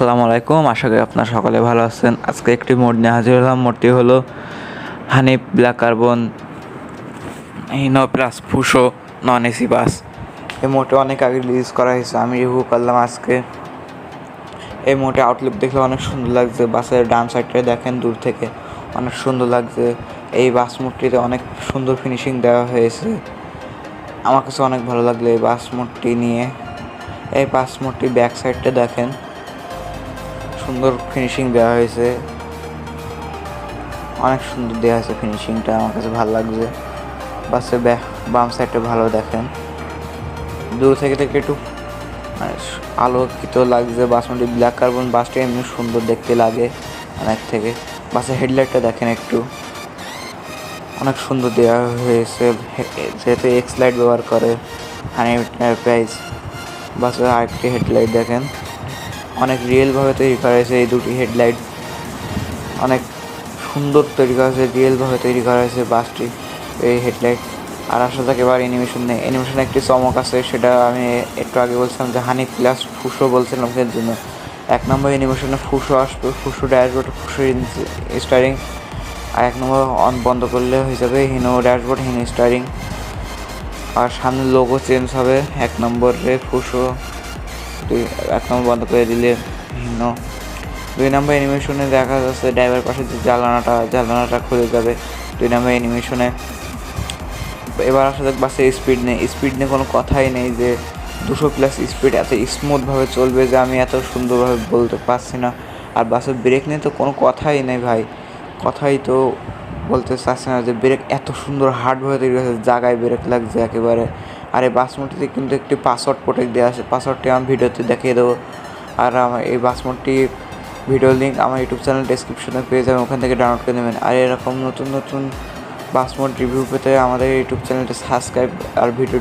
আসসালামু আলাইকুম। আশা করি আপনার সকলে ভালো আছেন। আজকে একটি মোড নিয়ে হাজির হলাম। মোডটি হলো Hanif black carbon Hino plus Fuso non AC bus. এই মোটে অনেক আগে রিলিজ করা হয়েছে। আমি রিভিউ করলাম আজকে। এই মোটে আউটলুক দেখলে অনেক সুন্দর লাগছে। বাসের ডান সাইডটা দেখেন দূর থেকে। অনেক সুন্দর লাগছে। এই বাস মোটটিতে অনেক সুন্দর ফিনিশিং দেওয়া হয়েছে। আমার কাছে অনেক ভালো লাগল এই বাস মোটটি নিয়ে। এই বাস মোটটি ব্যাক সাইডটা দেখেন। সুন্দর ফিনিশিং দেওয়া হয়েছে। অনেক সুন্দর দেওয়া হয়েছে ফিনিশিংটা আমার কাছে ভালো লাগছে। বাসে বাম সাইডটা ভালো দেখেন। দূর থেকে থেকে একটু মানে আলোকিত লাগছে বাসমটি ব্ল্যাক কার্বন বাসটা এমনি সুন্দর দেখতে লাগে অনেক থেকে। বাসের হেডলাইটটা দেখেন একটু। অনেক সুন্দর দেওয়া হয়েছে যেহেতু এক্স লাইট ব্যবহার করে। হানি প্রাইস বাসের আরেকটি হেডলাইট দেখেন। অনেক রিয়েলভাবে তৈরি করা হয়েছে এই দুটি হেডলাইট অনেক সুন্দর তৈরি করা হয়েছে রিয়েলভাবে তৈরি করা হয়েছে বাসটি, এই হেডলাইট আর আসলে থাকে এবার অ্যানিমেশন নেই। অ্যানিমেশনে একটি চমক আছে, সেটা আমি একটু আগে বলছিলাম যে হানি প্লাস ফুসো বলছিলাম এর জন্য। এক নম্বর অ্যানিমেশনে ফুসো আসবে, ফুসো ড্যাশবোর্ড ফুসো স্টারিং আর এক নম্বর অন বন্ধ করলে হয়ে যাবে হিনো ড্যাশবোর্ড হিনো স্টারিং আর সামনে লোগো চেঞ্জ হবে, এক নম্বরে ফুসো। দুই এক নম্বর বন্ধ করে দিলে ভিন্ন দুই নম্বর অ্যানিমেশনে দেখা যাচ্ছে ড্রাইভার পাশে যে জ্বালানাটা জ্বালানাটা খুলে যাবে। দুই নম্বর অ্যানিমেশনে এবার আসলে বাসের স্পিড নেই। স্পিড নিয়ে কোনো কথাই নেই যে দুশো প্লাস স্পিড এত স্মুথভাবে চলবে যে আমি এত সুন্দরভাবে বলতে পারছি না। আর বাসের ব্রেক নিয়ে তো কোনো কথাই নেই ভাই। কথাই তো বলতে চাচ্ছি না যে ব্রেক এত সুন্দর হার্ডভাবে তৈরি হয়েছে, জায়গায় ব্রেক লাগছে একেবারে। আর এই বাসমোটিতে কিন্তু একটি পাসওয়ার্ড প্রোটেক্ট দেওয়া আছে। পাসওয়ার্ডটি আমি ভিডিওতে দেখিয়ে দেবো। আর আমার এই বাসমোটটি ভিডিও লিঙ্ক আমার ইউটিউব চ্যানেল ডেসক্রিপশনে পেয়ে যাবেন, ওখান থেকে ডাউনলোড করে নেবেন। আর এরকম নতুন নতুন বাসমোট রিভিউ পেতে আমাদের ইউটিউব চ্যানেলটা সাবস্ক্রাইব আর ভিডিওটি